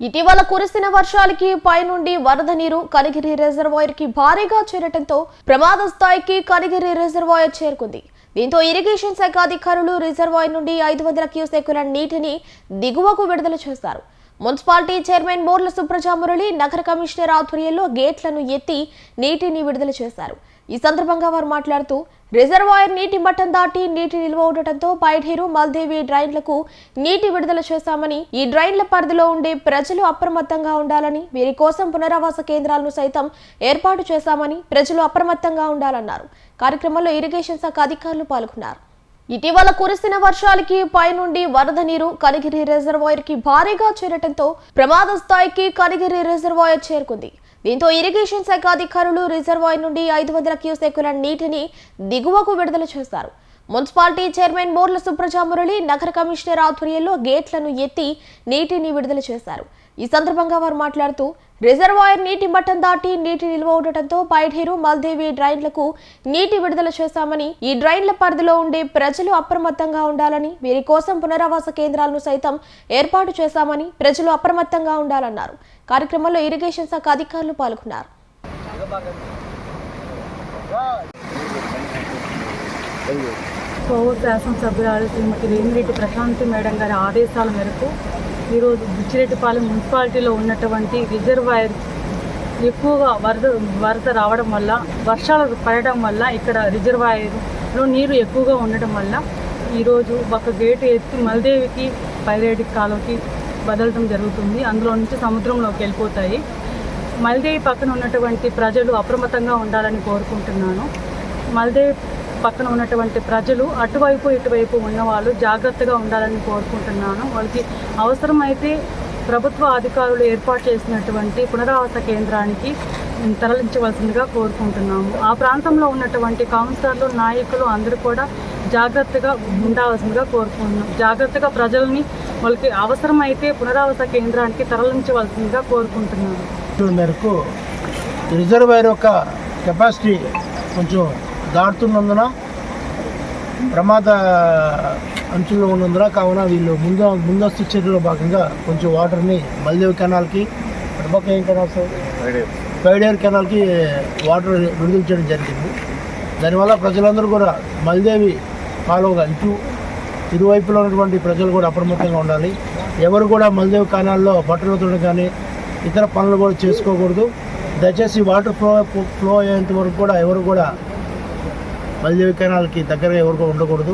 ఇటీవల కురిసిన వర్షాలకి పైనుండి వరద నీరు కనిగిరి రిజర్వాయర్కి భారీగా చేరటంతో ప్రమాద స్థాయికి కనిగిరి రిజర్వాయర్ చేరుకుంది. దీంతో ఇరిగేషన్ శాఖ అధికారులు రిజర్వాయర్ నుండి ఐదు వందల క్యూసెక్కుల నీటిని దిగువకు విడుదల చేశారు మున్సిపాలిటీ చైర్మన్ బోర్ల సుబ్రజామురళి నగర కమిషనర్ ఆధ్వర్యంలో గేట్లను ఎత్తి నీటిని విడుదల చేశారు. ఈ సందర్భంగా వారు మాట్లాడుతూ రిజర్వాయర్ నీటి మట్టం దాటి నీటి నిల్వ ఉండటంతో పైఢీరు మల్దేవి డ్రైన్లకు నీటి విడుదల చేశామని ఈ డ్రైన్ల పరిధిలో ఉండే ప్రజలు అప్రమత్తంగా ఉండాలని వీరి కోసం పునరావాస కేంద్రాలను సైతం ఏర్పాటు చేశామని ప్రజలు అప్రమత్తంగా ఉండాలన్నారు. కార్యక్రమంలో ఇరిగేషన్ శాఖ అధికారులు పాల్గొన్నారు. ఇటీవల కురిసిన వర్షాలకి పైనుండి వరద నీరు కనిగిరి రిజర్వాయర్కి భారీగా చేరటంతో ప్రమాద స్థాయికి కనిగిరి రిజర్వాయర్ చేరుకుంది. దీంతో ఇరిగేషన్ శాఖ అధికారులు రిజర్వాయర్ నుండి ఐదు వందల క్యూసెక్కుల నీటిని దిగువకు విడుదల చేశారు మున్సిపాలిటీ చైర్మన్ బోర్ల సుప్రజామురళి నగర కమిషనర్ ఆధ్వర్యంలో గేట్లను ఎత్తి నీటిని విడుదల చేశారు. ఈ సందర్భంగా వారు మాట్లాడుతూ రిజర్వాయర్ నీటి మట్టం దాటి నీటి నిల్వ ఉండటంతో పైఢీరు మల్దేవి డ్రైన్లకు నీటి విడుదల చేశామని ఈ డ్రైన్ల పరిధిలో ఉండే ప్రజలు అప్రమత్తంగా ఉండాలని వీరి కోసం పునరావాస కేంద్రాలను సైతం ఏర్పాటు చేశామని ప్రజలు అప్రమత్తంగా ఉండాలన్నారు. కార్యక్రమంలో ఇరిగేషన్ శాఖ అధికారులు పాల్గొన్నారు. కోవూరు శాసనసభ్యురాలు శ్రీమతి రేమిరెడ్డి ప్రశాంతి మేడం గారి ఆదేశాల మేరకు ఈరోజు బుచ్చిరెడ్డిపాలెం మున్సిపాలిటీలో ఉన్నటువంటి రిజర్వాయర్ ఎక్కువగా వరద వరద రావడం వల్ల వర్షాలు పడడం వల్ల ఇక్కడ రిజర్వాయర్లో నీరు ఎక్కువగా ఉండటం వల్ల ఈరోజు ఒక గేటు ఎత్తి మల్దేవికి పైరేడి కాలువకి వదలడం జరుగుతుంది. అందులో నుంచి సముద్రంలోకి వెళ్ళిపోతాయి. మల్దేవి పక్కన ఉన్నటువంటి ప్రజలు అప్రమత్తంగా ఉండాలని కోరుకుంటున్నాను. మల్దేవి పక్కన ఉన్నటువంటి ప్రజలు అటువైపు ఇటువైపు ఉన్నవాళ్ళు జాగ్రత్తగా ఉండాలని కోరుకుంటున్నాను. వాళ్ళకి అవసరమైతే ప్రభుత్వ అధికారులు ఏర్పాటు చేసినటువంటి పునరావాస కేంద్రానికి తరలించవలసిందిగా కోరుకుంటున్నాము. ఆ ప్రాంతంలో ఉన్నటువంటి కౌన్సిలర్లు నాయకులు అందరూ కూడా జాగ్రత్తగా ఉండాల్సిందిగా కోరుకుంటున్నాం జాగ్రత్తగా ప్రజల్ని వాళ్ళకి అవసరమైతే పునరావాస కేంద్రానికి తరలించవలసిందిగా కోరుకుంటున్నాను మేరకు రిజర్వాయర్ యొక్క కెపాసిటీ కొంచెం దాటుతున్నందున ప్రమాద అంచుల్లో ఉన్నందున కావున వీళ్ళు ముందు ముందస్తు చర్యలో భాగంగా కొంచెం వాటర్ని మల్దేవ్ కెనాల్కి ప్రముఖ ఏం కెనాల్స్ పైడేర్. కెనాల్కి వాటర్ విడుదల చేయడం జరిగింది. దానివల్ల ప్రజలందరూ కూడా మల్దేవి కాలువగా ఇటు ఇరువైపులో ఉన్నటువంటి ప్రజలు కూడా అప్రమత్తంగా ఉండాలి. ఎవరు కూడా మల్దేవ్ కెనాల్లో బట్టలు ఉతకడం కానీ ఇతర పనులు కూడా చేసుకోకూడదు. దయచేసి వాటర్ ఫ్లో ఫ్లో అయ్యేంత వరకు కూడా ఎవరు కూడా మల్దేవి కెనాల్కి దగ్గరగా ఎవరికో ఉండకూడదు.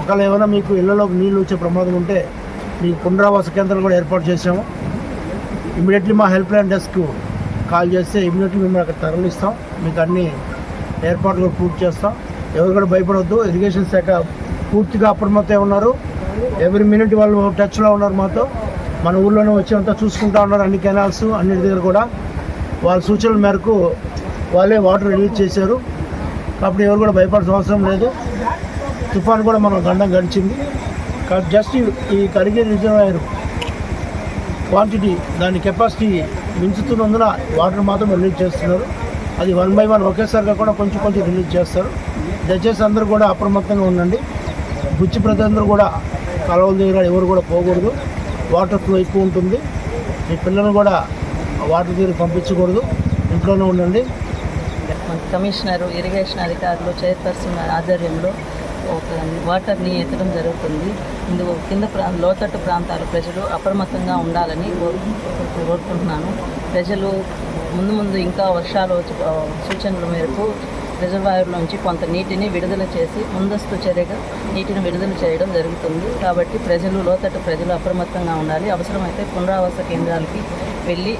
ఒకవేళ ఏమైనా మీకు ఇళ్ళలోకి నీళ్ళు వచ్చే ప్రమాదం ఉంటే మీకు పునరావాస కేంద్రాలు కూడా ఏర్పాటు చేసాము ఇమీడియట్లీ మా హెల్ప్ లైన్ డెస్క్ కాల్ చేస్తే ఇమీడియట్లీ మేము అక్కడ తరలిస్తాం. మీకు అన్ని ఏర్పాట్లు కూడా పూర్తి చేస్తాం. ఎవరు కూడా భయపడవద్దు ఇరిగేషన్ శాఖ పూర్తిగా అప్రమత్తం ఉన్నారు. ఎవ్రీ మినిట్ వాళ్ళు టచ్లో ఉన్నారు మాతో. మన ఊర్లోనే వచ్చి అంతా చూసుకుంటా ఉన్నారు అన్ని కెనాల్స్ అన్నిటి దగ్గర కూడా. వాళ్ళ సూచనల మేరకు వాళ్ళే వాటర్ రిలీజ్ చేశారు. కాబట్టి ఎవరు కూడా భయపడాల్సిన అవసరం లేదు. తుఫాన్ కూడా మనం గండం గడిచింది. కాబట్టి జస్ట్ ఈ- ఈ కరిగే రిజర్వాయర్ క్వాంటిటీ దాని కెపాసిటీ మించుతున్నందున వాటర్ మాత్రం రిలీజ్ చేస్తున్నారు. అది వన్ బై వన్ ఒకేసారిగా కూడా కొంచెం కొంచెం రిలీజ్ చేస్తారు. దయచేసి అందరూ కూడా అప్రమత్తంగా ఉండండి. బుచ్చి ప్రజలందరూ కూడా కాలువల దగ్గర ఎవరు కూడా పోకూడదు. వాటర్ ఫ్లో ఎక్కువ ఉంటుంది. మీ పిల్లలను కూడా వాటర్ దగ్గర పంపించకూడదు. ఇంట్లోనే ఉండండి. కమిషనర్ ఇరిగేషన్ అధికారులు చైర్పర్సన్ ఆధ్వర్యంలో ఒక వాటర్ని ఎత్తడం జరుగుతుంది. ఇందుకు కింద ప్రా లోతట్టు ప్రాంతాల ప్రజలు అప్రమత్తంగా ఉండాలని కోరుకుంటున్నాను. ప్రజలు ముందు ముందు ఇంకా వర్షాలు సూచనల మేరకు రిజర్వాయర్ నుంచి కొంత నీటిని విడుదల చేసి ముందస్తు చర్యగా నీటిని విడుదల చేయడం జరుగుతుంది. కాబట్టి ప్రజలు లోతట్టు ప్రజలు అప్రమత్తంగా ఉండాలి. అవసరమైతే పునరావాస కేంద్రాలకి వెళ్ళి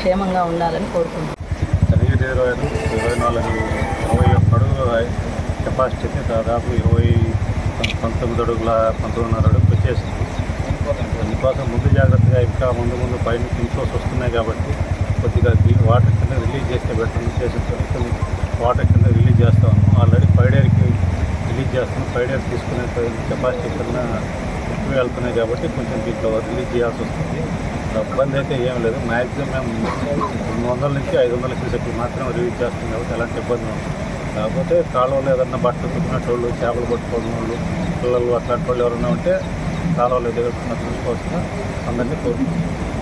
క్షేమంగా ఉండాలని కోరుకుంటున్నాను. జరిగేది ఇరవై ఇరవై నాలుగు ఇరవై ఒక్క అడుగుల కెపాసిటీని దాదాపు ఇరవై పంతొమ్మిది అడుగుల పంతొమ్మిదిన్నర అడుగులు వచ్చేసింది. అందుకోసం ముందు జాగ్రత్తగా ఇంకా ముందు ముందు పైన ఇన్ఫ్లోస్ వస్తున్నాయి కాబట్టి కొద్దిగా వాటర్ కింద రిలీజ్ చేస్తే బెటర్ చేసిన కొన్ని వాటర్ కింద రిలీజ్ చేస్తాము ఆల్రెడీ ఫైవ్ డేర్కి రిలీజ్ చేస్తాము ఫైవ్ డేర్ తీసుకునే కెపాసిటీ కన్నా ఎక్కువ వెళ్తున్నాయి కాబట్టి కొంచెం దీంట్లో రిలీజ్ చేయాల్సి వస్తుంది. ఇబ్బంది అయితే ఏం లేదు. మ్యాక్సిమం మేము రెండు వందల నుంచి ఐదు వందల క్యూసెక్లు మాత్రమే రిలీజ్ చేస్తాం కాబట్టి ఎలాంటి ఇబ్బంది ఉండదు. కాకపోతే కాలువలో ఏదన్నా బట్టలు కుట్టినట్టు చేపలు పట్టుకోవడం వాళ్ళు పిల్లలు అట్లాంటి వాళ్ళు ఎవరైనా ఉంటే కాలువలో దగ్గర చూసుకోవాల్సిన అందరినీ కోరుకుంటున్నాం.